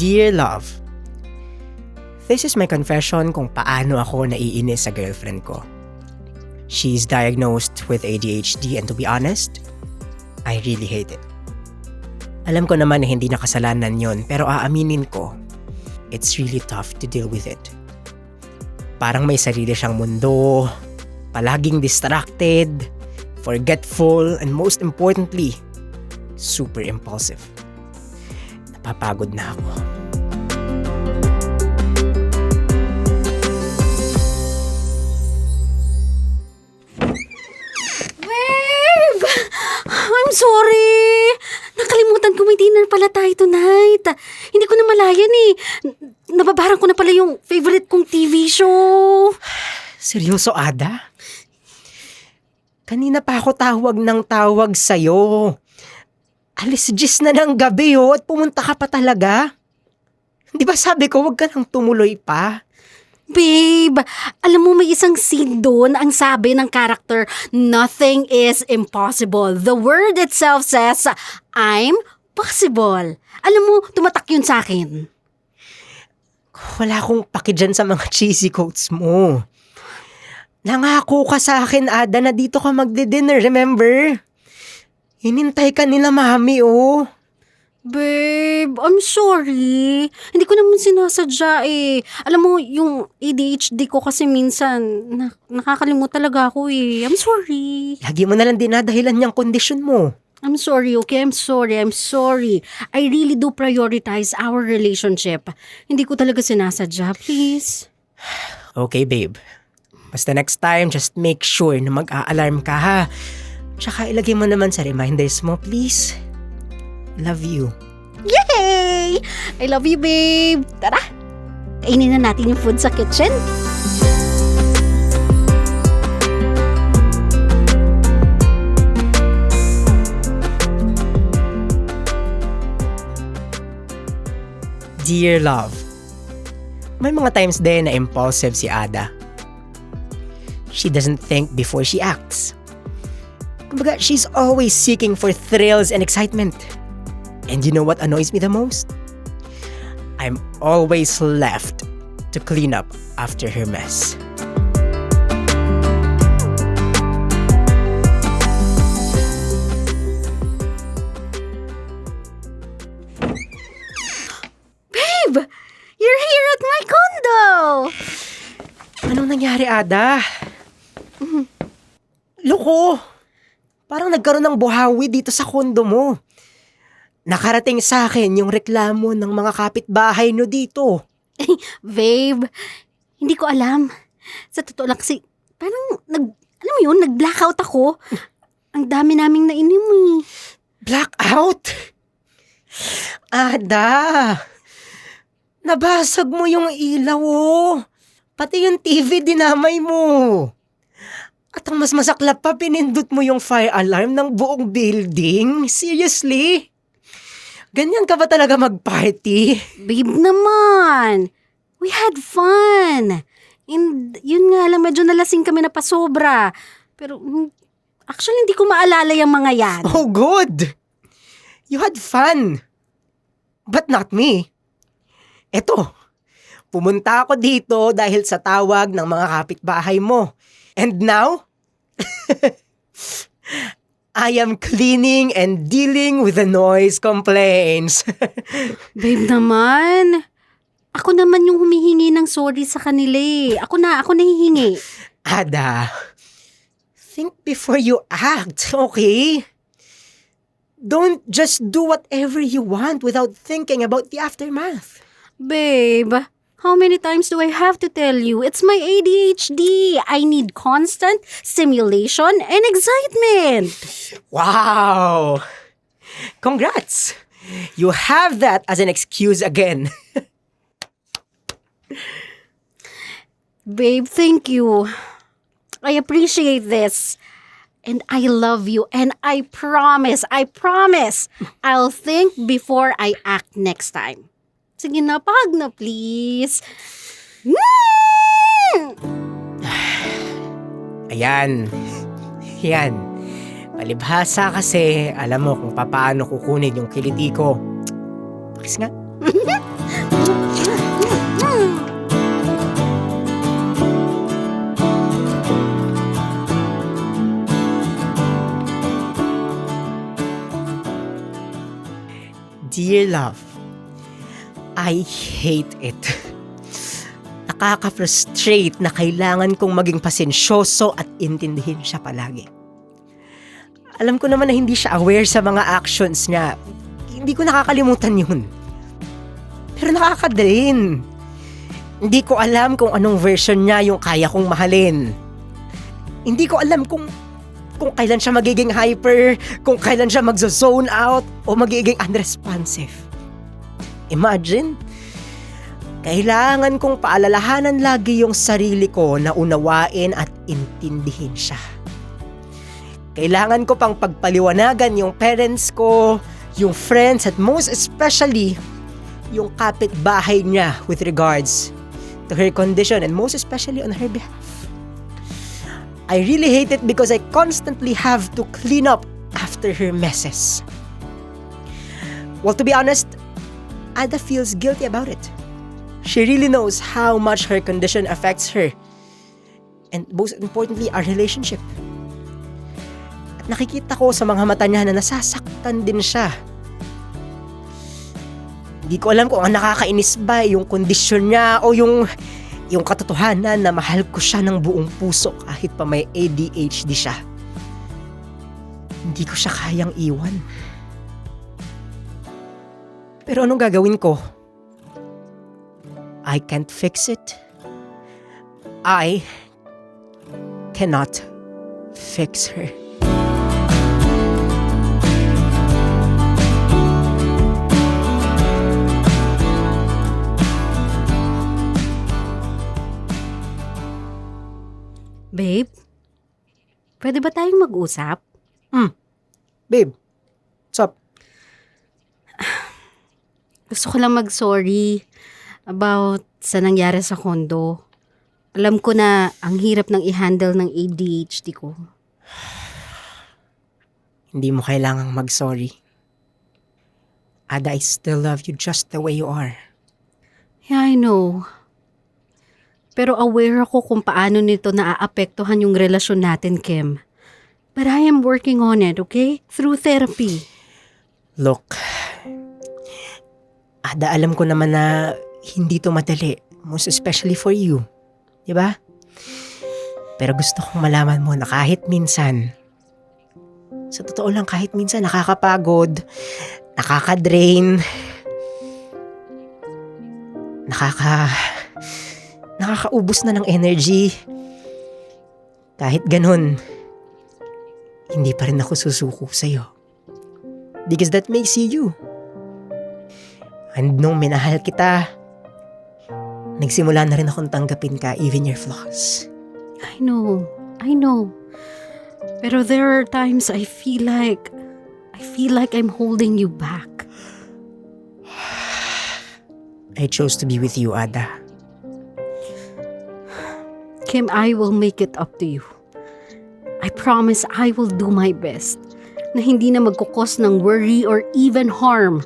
Dear Love, This is my confession kung paano ako naiinis sa girlfriend ko. She's diagnosed with ADHD and to be honest, I really hate it. Alam ko naman na hindi nakasalanan yon pero aaminin ko, it's really tough to deal with it. Parang may sarili siyang mundo, palaging distracted, forgetful, and most importantly, super impulsive. Napapagod na ako. I'm sorry! Nakalimutan ko may dinner pala tayo tonight. Hindi ko na malayan eh. N- Nababaran ko na pala yung favorite kong TV show. Seryoso, Ada? Kanina pa ako tawag ng tawag sa'yo. Alis gis na ng gabi oh, at pumunta ka pa talaga. Di ba sabi ko, wag ka nang tumuloy pa? Babe, alam mo may isang scene doon ang sabi ng character, nothing is impossible. The word itself says, I'm possible. Alam mo, tumatak yun sa akin. Wala akong paki dyan sa mga cheesy quotes mo. Nangako ka sa akin, Ada, na dito ka magdi-dinner, remember? Hinintay ka nila mami, oh. Babe, I'm sorry. Hindi ko naman sinasadya eh. Alam mo, yung ADHD ko kasi minsan, na, nakakalimut talaga ako eh. I'm sorry. Lagi mo na lang dinadahilan niyang kondisyon mo. I'm sorry, okay? I'm sorry. I'm sorry. I really do prioritize our relationship. Hindi ko talaga sinasadya. Please. Okay, babe. Basta next time, just make sure na mag-a-alarm ka, ha? Tsaka ilagay mo naman sa reminders mo, please. Love you. Yay! I love you, babe. Tara, kainin na natin yung food sa kitchen. Dear love, may mga times din na impulsive si Ada. She doesn't think before she acts. Kumbaga, she's always seeking for thrills and excitement. And you know what annoys me the most? I'm always left to clean up after her mess. Babe, you're here at my condo. Anong nangyari, Ada? Loko! Parang nagkaroon ng buhawi dito sa kondo mo. Nakarating sa akin yung reklamo ng mga kapitbahay no dito. Babe, hindi ko alam. Sa totoo lang kasi, parang nag, alam mo yun, nag-blackout ako. Ang dami naming nainim eh. Blackout! Ada! Nabasag mo yung ilaw oh. Pati yung TV dinamay mo. At ang mas masaklap pa, pinindot mo yung fire alarm ng buong building. Seriously? Ganyan ka ba talaga mag-party? Babe naman, we had fun. And yun nga lang, medyo nalasing kami na pasobra. Pero mm, actually hindi ko maalala yung mga yan. Oh, good! You had fun. But not me. Eto, pumunta ako dito dahil sa tawag ng mga kapitbahay mo. And now, I am cleaning and dealing with the noise complaints. Babe naman, ako naman yung humihingi ng sorry sa kanila eh. Ako na, ako nahihingi. Ada, think before you act, okay? Don't just do whatever you want without thinking about the aftermath. Babe, how many times do I have to tell you? It's my ADHD. I need constant stimulation and excitement. Wow! Congrats! You have that as an excuse again. Babe, thank you. I appreciate this. And I love you. And I promise, I promise, I'll think before I act next time. Sige na, pahag na please. Mm! Ayan. Yan. Palibhasa kasi alam mo kung paano kukunin yung kiliti ko. Pakis nga. Dear love, I hate it. Nakaka-frustrate na kailangan kong maging pasensyoso at intindihin siya palagi. Alam ko naman na hindi siya aware sa mga actions niya. Hindi ko nakakalimutan yun. Pero nakaka-drain. Hindi ko alam kung anong version niya yung kaya kong mahalin. Hindi ko alam kung kung kailan siya magiging hyper, kung kailan siya magzo-zone out, o magiging unresponsive. Imagine, kailangan kong paalalahanan lagi yung sarili ko na unawain at intindihin siya. Kailangan ko pang pagpaliwanagan yung parents ko, yung friends, at most especially, yung kapitbahay niya with regards to her condition and most especially on her behalf. I really hate it because I constantly have to clean up after her messes. Well, to be honest, Ada feels guilty about it. She really knows how much her condition affects her. And most importantly, our relationship. At nakikita ko sa mga mata niya na nasasaktan din siya. Hindi ko alam kung ang nakakainis ba yung kondisyon niya o yung yung katotohanan na mahal ko siya ng buong puso kahit pa may ADHD siya. Hindi ko siya kayang iwan. Pero anong gagawin ko? I can't fix it. I cannot fix her. Babe, pwede ba tayong mag-usap? Babe, what's up? Gusto ko lang mag-sorry about sa nangyari sa kondo. Alam ko na ang hirap ng i-handle ng ADHD ko. Hindi mo kailangang mag-sorry. Ada, I still love you just the way you are. Yeah, I know. Pero aware ako kung paano nito naaapektuhan yung relasyon natin, Kim. But I am working on it, okay? Through therapy. Look, Ada, alam ko naman na hindi to madali. Most especially for you. Di ba? Pero gusto kong malaman mo na kahit minsan, sa totoo lang kahit minsan nakakapagod, nakaka-drain, nakaka... nakakaubos na ng energy. Kahit ganun, hindi pa rin ako susuko sa'yo. Because that makes you you. And nung minahal kita, nagsimula na rin akong tanggapin ka even your flaws. I know. I know. Pero there are times I feel like I feel like I'm holding you back. I chose to be with you, Ada. Kim, I will make it up to you. I promise I will do my best na hindi na magkukos ng worry or even harm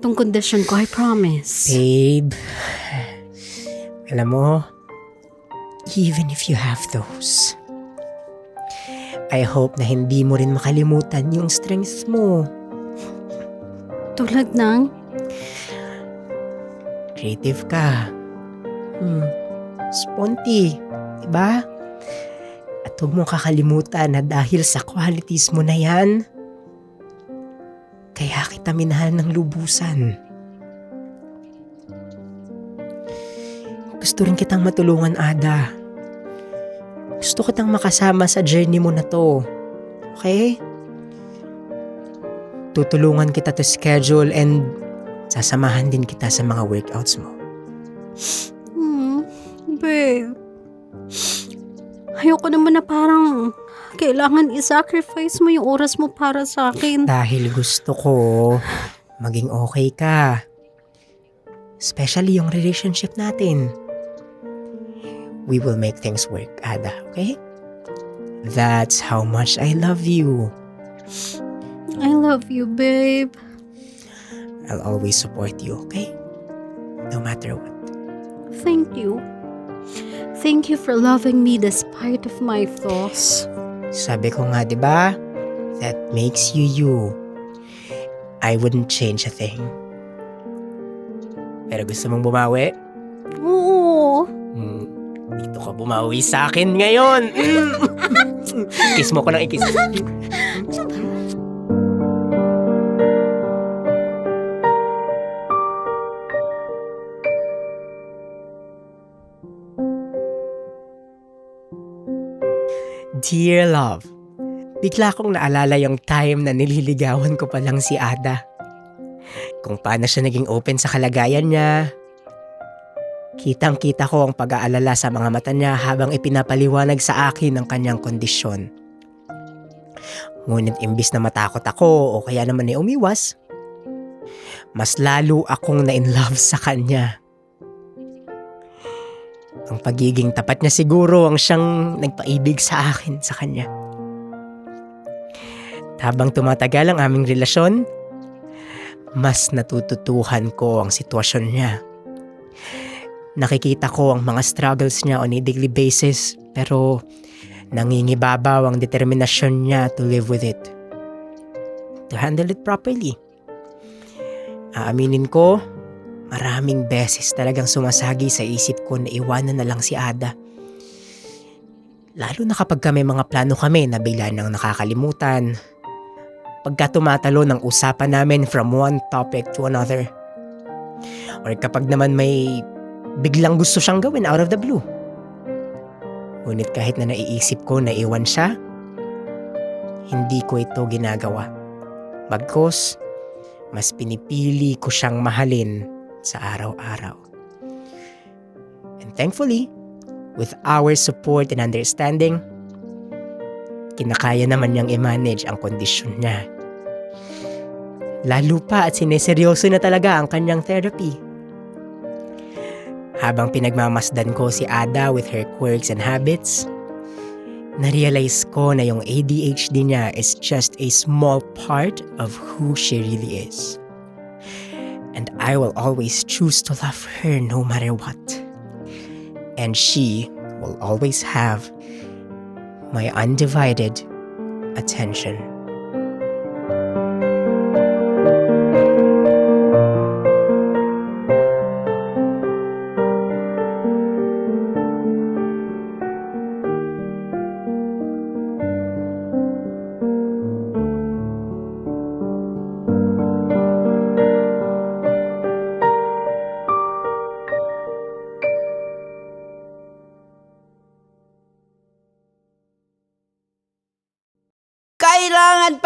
tong condition ko. I promise. Babe, alam mo, even if you have those, I hope na hindi mo rin makalimutan yung strengths mo. Tulad ng, Creative ka. Hmm. Sponty. Diba? At huwag mo kakalimutan na dahil sa qualities mo na yan, kaya kita minahal ng lubusan. Gusto rin kitang matulungan, Ada. Gusto kitang makasama sa journey mo na to. Okay? Tutulungan kita to schedule and sasamahan din kita sa mga workouts mo. hmm, babe, ayoko naman na parang kailangan i-sacrifice mo yung oras mo para sa akin. Dahil gusto ko maging okay ka. Especially yung relationship natin. We will make things work, Ada, okay? That's how much I love you. I love you, babe. I'll always support you, okay? No matter what. Thank you. Thank you for loving me despite of my flaws. Sabi ko nga, di ba? That makes you you. I wouldn't change a thing. Pero gusto mong bumawi? Oo. Hmm, dito ka bumawi sa akin ngayon. Kiss mo ko ng ikis. Dear love, bigla kong naalala yung time na nililigawan ko pa lang si Ada. Kung paano siya naging open sa kalagayan niya, Kitang kita ko ang pag-aalala sa mga mata niya habang ipinapaliwanag sa akin ang kanyang kondisyon. Ngunit imbis na matakot ako o kaya naman ay umiwas, mas lalo akong na-in love sa kanya. Ang pagiging tapat niya siguro ang siyang nagpaibig sa akin sa kanya. Habang tumatagal ang aming relasyon, mas natututuhan ko ang sitwasyon niya. Nakikita ko ang mga struggles niya on a daily basis pero nangingibabaw ang determinasyon niya to live with it. To handle it properly. Aaminin ko, maraming beses talagang sumasagi sa isip ko na iwanan na lang si Ada. Lalo na kapag may mga plano kami na bigla nang nakakalimutan. Pagka tumatalo ng usapan namin from one topic to another. Or kapag naman may biglang gusto siyang gawin out of the blue. Ngunit kahit na naiisip ko na iwan siya, hindi ko ito ginagawa. Bagkos, mas pinipili ko siyang mahalin sa araw-araw. And thankfully, with our support and understanding, kinakaya naman niyang i-manage ang kondisyon niya. Lalo pa at sineseryoso na talaga ang kanyang therapy. Habang pinagmamasdan ko si Ada with her quirks and habits, narealize ko na yung ADHD niya is just a small part of who she really is. And I will always choose to love her no matter what. And she will always have my undivided attention.